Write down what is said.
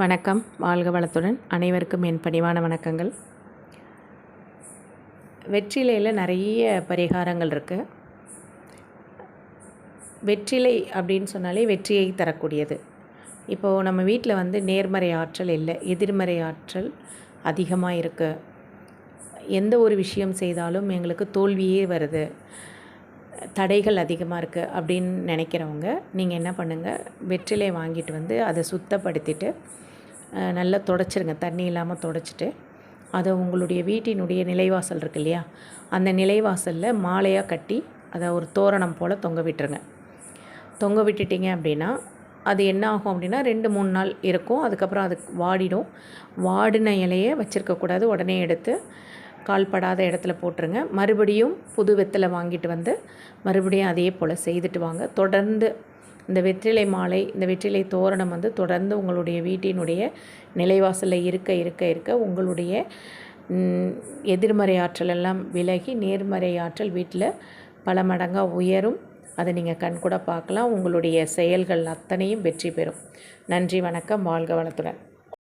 வணக்கம். வாழ்க வளத்துடன். அனைவருக்கும் என் பணிவான வணக்கங்கள். வெற்றிலையில் நிறைய பரிகாரங்கள் இருக்குது வெற்றிலை அப்படின்னு சொன்னாலே வெற்றியை தரக்கூடியது. இப்போது நம்ம வீட்டில் வந்து நேர்மறை ஆற்றல் இல்லை எதிர்மறை ஆற்றல் அதிகமாக இருக்குது எந்த ஒரு விஷயம் செய்தாலும் எங்களுக்கு தோல்வியே வருது. தடைகள் அதிகமாக இருக்குது அப்படின்னு நினைக்கிறவங்க நீங்கள் என்ன பண்ணுங்கள் வெற்றிலை வாங்கிட்டு வந்து அதை சுத்தப்படுத்திட்டு நல்லா தொடச்சிருங்க. தண்ணி இல்லாமல் தொடச்சிட்டு அதை உங்களுடைய வீட்டினுடைய நிலைவாசல் இருக்கு இல்லையா? அந்த நிலைவாசலில் மாலையாக கட்டி அதை ஒரு தோரணம் போல் தொங்க விட்டுருங்க. தொங்க விட்டுட்டீங்க அப்படின்னா அது என்ன ஆகும் அப்படின்னா ரெண்டு மூணு நாள் இருக்கும். அதுக்கப்புறம் அது வாடிடும். வாடின இலையை வச்சுருக்கக்கூடாது உடனே எடுத்து கால்படாத இடத்துல போட்டுருங்க. மறுபடியும் புது வெத்தலை வாங்கிட்டு வந்து மறுபடியும் அதே போல் செய்துட்டு வாங்க. தொடர்ந்து இந்த வெற்றிலை மாலை இந்த வெற்றிலை தோரணம் வந்து தொடர்ந்து உங்களுடைய வீட்டினுடைய நிலைவாசலில் இருக்க இருக்க இருக்க உங்களுடைய எதிர்மறை ஆற்றல் எல்லாம் விலகி நேர்மறை ஆற்றல் வீட்டில் பல மடங்காக உயரும். அதை நீங்கள் கண்கூட பார்க்கலாம். உங்களுடைய செயல்கள் அத்தனையும் வெற்றி பெறும். நன்றி வணக்கம். வாழ்க வளத்துடன்.